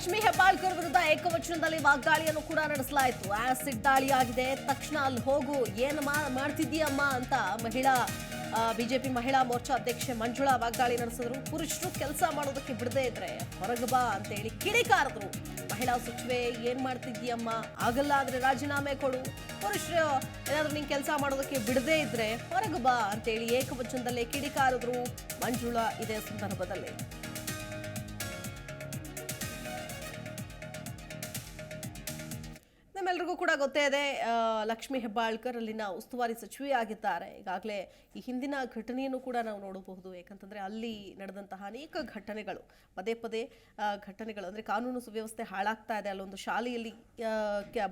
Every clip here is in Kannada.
ಲಕ್ಷ್ಮೀ ಹೆಬ್ಬಾಳ್ಕರ್ ವಿರುದ್ಧ ಏಕವಚನದಲ್ಲಿ ವಾಗ್ದಾಳಿಯನ್ನು ಕೂಡ ನಡೆಸಲಾಯಿತು. ಆಸಿಡ್ ದಾಳಿಯಾಗಿದೆ. ತಕ್ಷಣ ಅಲ್ಲಿ ಹೋಗು, ಏನು ಮಾಡ್ತಿದ್ದೀಯಮ್ಮ ಅಂತ ಮಹಿಳಾ ಬಿಜೆಪಿ ಮಹಿಳಾ ಮೋರ್ಚಾ ಅಧ್ಯಕ್ಷೆ ಮಂಜುಳಾ ವಾಗ್ದಾಳಿ ನಡೆಸಿದ್ರು. ಪುರುಷರು ಕೆಲಸ ಮಾಡೋದಕ್ಕೆ ಬಿಡದೇ ಇದ್ರೆ ಹೊರಗೆ ಬಾ ಅಂತೇಳಿ ಕಿಡಿಕಾರದ್ರು. ಮಹಿಳಾ ಸಚಿವೆ, ಏನ್ ಮಾಡ್ತಿದ್ದೀಯಮ್ಮ? ಆಗಲ್ಲ ಆದ್ರೆ ರಾಜೀನಾಮೆ ಕೊಡು. ಪುರುಷರು ಏನಾದ್ರೂ ನೀನು ಕೆಲಸ ಮಾಡೋದಕ್ಕೆ ಬಿಡದೇ ಇದ್ರೆ ಹೊರಗೆ ಬಾ ಅಂತೇಳಿ ಏಕವಚನದಲ್ಲೇ ಕಿಡಿಕಾರದ್ರು. ಮಂಜುಳಾ ಇದೇ ಸಂದರ್ಭದಲ್ಲಿ. ನಮ್ಮೆಲ್ರಿಗೂ ಕೂಡ ಗೊತ್ತೇ ಇದೆ ಲಕ್ಷ್ಮಿ ಹೆಬ್ಬಾಳ್ಕರ್ ಅಲ್ಲಿನ ಉಸ್ತುವಾರಿ ಸಚಿವೆ ಆಗಿದ್ದಾರೆ. ಈಗಾಗಲೇ ಈ ಹಿಂದಿನ ಘಟನೆಯನ್ನು ಕೂಡ ನಾವು ನೋಡಬಹುದು. ಯಾಕಂತಂದ್ರೆ ಅಲ್ಲಿ ನಡೆದಂತಹ ಅನೇಕ ಘಟನೆಗಳು, ಪದೇ ಪದೇ ಘಟನೆಗಳು, ಅಂದ್ರೆ ಕಾನೂನು ಸುವ್ಯವಸ್ಥೆ ಹಾಳಾಗ್ತಾ ಇದೆ. ಅಲ್ಲೊಂದು ಶಾಲೆಯಲ್ಲಿ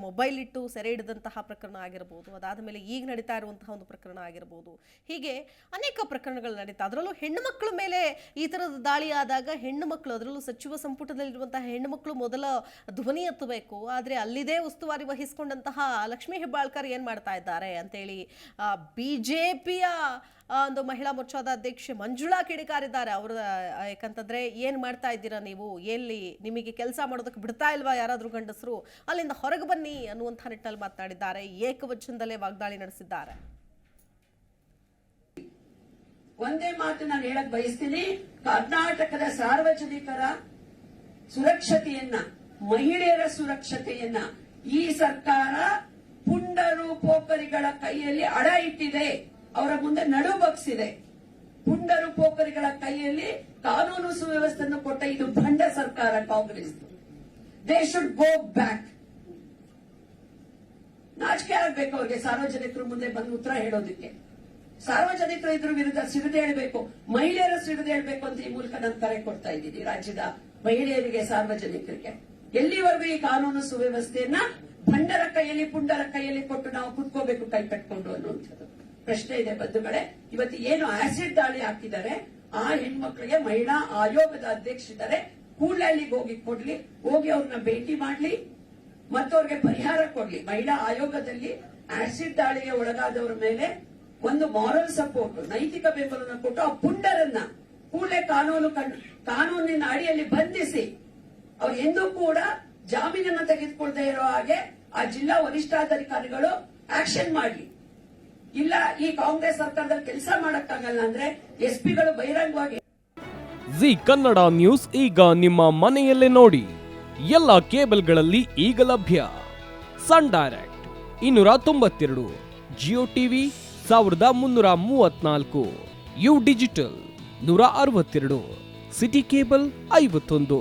ಮೊಬೈಲ್ ಇಟ್ಟು ಸೆರೆ ಹಿಡಿದಂತಹ ಪ್ರಕರಣ ಆಗಿರ್ಬೋದು, ಅದಾದ ಮೇಲೆ ಈಗ ನಡೀತಾ ಇರುವಂತಹ ಒಂದು ಪ್ರಕರಣ ಆಗಿರ್ಬೋದು. ಹೀಗೆ ಅನೇಕ ಪ್ರಕರಣಗಳು ನಡೀತಾ ಅದರಲ್ಲೂ ಹೆಣ್ಣು ಮಕ್ಕಳ ಮೇಲೆ ಈ ಥರದ ದಾಳಿ ಆದಾಗ ಹೆಣ್ಣು ಮಕ್ಕಳು, ಅದರಲ್ಲೂ ಸಚಿವ ಸಂಪುಟದಲ್ಲಿರುವಂತಹ ಹೆಣ್ಣು ಮೊದಲ ಧ್ವನಿ ಎತ್ತಬೇಕು. ಆದರೆ ಅಲ್ಲಿದೆ ಉಸ್ತುವಾರಿ ವಹಿಸಿಕೊಂಡಂತಹ ಲಕ್ಷ್ಮೀ ಹೆಬ್ಬಾಳ್ಕರ್ ಏನ್ ಮಾಡ್ತಾ ಇದ್ದಾರೆ ಅಂತೇಳಿ ಬಿಜೆಪಿಯ ಒಂದು ಮಹಿಳಾ ಮೋರ್ಚಾದ ಅಧ್ಯಕ್ಷೆ ಮಂಜುಳಾ ಕಿಡಿಕಾರಿದ್ದಾರೆ. ಅವರ ಯಾಕಂತಂದ್ರೆ ಏನ್ ಮಾಡ್ತಾ ಇದ್ದೀರಾ ನೀವು? ಎಲ್ಲಿ ನಿಮಗೆ ಕೆಲಸ ಮಾಡೋದಕ್ಕೆ ಬಿಡ್ತಾ ಇಲ್ವಾ ಯಾರಾದರೂ ಗಂಡಸರು? ಅಲ್ಲಿಂದ ಹೊರಗೆ ಬನ್ನಿ ಅನ್ನುವಂಥ ನಿಟ್ಟಿನಲ್ಲಿ ಮಾತನಾಡಿದ್ದಾರೆ. ಏಕವಚನದಲ್ಲೇ ವಾಗ್ದಾಳಿ ನಡೆಸಿದ್ದಾರೆ. ಒಂದೇ ಮಾತು ನಾನು ಹೇಳಕ್ ಬಯಸ್ತೀನಿ. ಕರ್ನಾಟಕದ ಸಾರ್ವಜನಿಕರ ಸುರಕ್ಷತೆಯನ್ನ, ಮಹಿಳೆಯರ ಸುರಕ್ಷತೆಯನ್ನ ಈ ಸರ್ಕಾರ ಪುಂಡರು ಪೋಕರಿಗಳ ಕೈಯಲ್ಲಿ ಅಡ ಇಟ್ಟಿದೆ. ಅವರ ಮುಂದೆ ನಡು ಬಗ್ಸಿದೆ. ಪುಂಡರು ಪೋಕರಿಗಳ ಕೈಯಲ್ಲಿ ಕಾನೂನು ಸುವ್ಯವಸ್ಥೆಯನ್ನು ಕೊಟ್ಟ ಇದು ಭಂಡ ಸರ್ಕಾರ Congress. They should go back ನಾಚಿಕೆ ಆಗ್ಬೇಕು ಅವ್ರಿಗೆ. ಸಾರ್ವಜನಿಕರ ಮುಂದೆ ಬಂದು ಉತ್ತರ ಹೇಳೋದಕ್ಕೆ. ಸಾರ್ವಜನಿಕರ ಇದ್ರ ವಿರುದ್ಧ ಸಿಡಿದು ಹೇಳಬೇಕು. ಮಹಿಳೆಯರ ಸಿಡಿದು ಹೇಳಬೇಕು ಅಂತ ಈ ಮೂಲಕ ನಾನು ಕರೆ ಕೊಡ್ತಾ ಇದ್ದೀನಿ. ರಾಜ್ಯದ ಮಹಿಳೆಯರಿಗೆ, ಸಾರ್ವಜನಿಕರಿಗೆ. ಎಲ್ಲಿವರೆಗೂ ಈ ಕಾನೂನು ಸುವ್ಯವಸ್ಥೆಯನ್ನ ಭಂಡರ ಕೈಯಲ್ಲಿ, ಪುಂಡರ ಕೈಯಲ್ಲಿ ಕೊಟ್ಟು ನಾವು ಕುತ್ಕೋಬೇಕು, ಕೈ ಕಟ್ಕೊಂಡು ಅನ್ನುವಂಥದ್ದು. ಪ್ರಶ್ನೆ ಇದೆ ಬಂಧುಗಳೇ. ಇವತ್ತು ಏನು ಆಸಿಡ್ ದಾಳಿ ಹಾಕಿದ್ದಾರೆ? ಆ ಹೆಣ್ಮಕ್ಳಿಗೆ ಮಹಿಳಾ ಆಯೋಗದ ಅಧ್ಯಕ್ಷರಿದ್ದಾರೆ. ಕೂಡಲೇ ಅಲ್ಲಿಗೆ ಹೋಗಿ ಕೊಡ್ಲಿ, ಹೋಗಿ ಅವ್ರನ್ನ ಭೇಟಿ ಮಾಡ್ಲಿ ಮತ್ತು ಅವ್ರಿಗೆ ಪರಿಹಾರ ಕೊಡ್ಲಿ ಮಹಿಳಾ ಆಯೋಗದಲ್ಲಿ ಆಸಿಡ್ ದಾಳಿಗೆ ಒಳಗಾದವರ ಮೇಲೆ ಒಂದು ಮಾರಲ್ ಸಪೋರ್ಟ್ ನೈತಿಕ ಬೆಂಬಲವನ್ನು ಕೊಟ್ಟು ಆ ಪುಂಡರನ್ನ ಕೂಡಲೇ ಕಾನೂನು ಕಾನೂನಿನ ಅಡಿಯಲ್ಲಿ ಬಂಧಿಸಿ ಅವ್ರು ಇಂದು ಕೂಡ ಜಾಮೀನನ್ನು ತೆಗೆದುಕೊಳ್ತಾ ಇರೋ ಹಾಗೆ ಆ ಜಿಲ್ಲಾ ವರಿಷ್ಠಾಧಿಕಾರಿಗಳು ಆಕ್ಷನ್ ಮಾಡಲಿ. ಇಲ್ಲ, ಈ ಕಾಂಗ್ರೆಸ್ ಸರ್ಕಾರದಲ್ಲಿ ಕೆಲಸ ಮಾಡಕ್ಕಾಗಲ್ಲ ಅಂದ್ರೆ ಎಸ್ ಪಿಗಳು ಬಹಿರಂಗವಾಗಿ ಜಿ ಕನ್ನಡ ನ್ಯೂಸ್ ಈಗ ನಿಮ್ಮ ಮನೆಯಲ್ಲೇ ನೋಡಿ. ಎಲ್ಲ ಕೇಬಲ್ಗಳಲ್ಲಿ ಈಗ ಲಭ್ಯ. ಸನ್ ಡೈರೆಕ್ಟ್ ಇನ್ನೂರ ತೊಂಬತ್ತೆರಡು, ಜಿಯೋ ಟಿವಿ ಸಾವಿರದ ಮುನ್ನೂರ ಮೂವತ್ನಾಲ್ಕು, ಯು ಡಿಜಿಟಲ್ ನೂರ ಅರವತ್ತೆರಡು, ಸಿಟಿ ಕೇಬಲ್ ಐವತ್ತೊಂದು.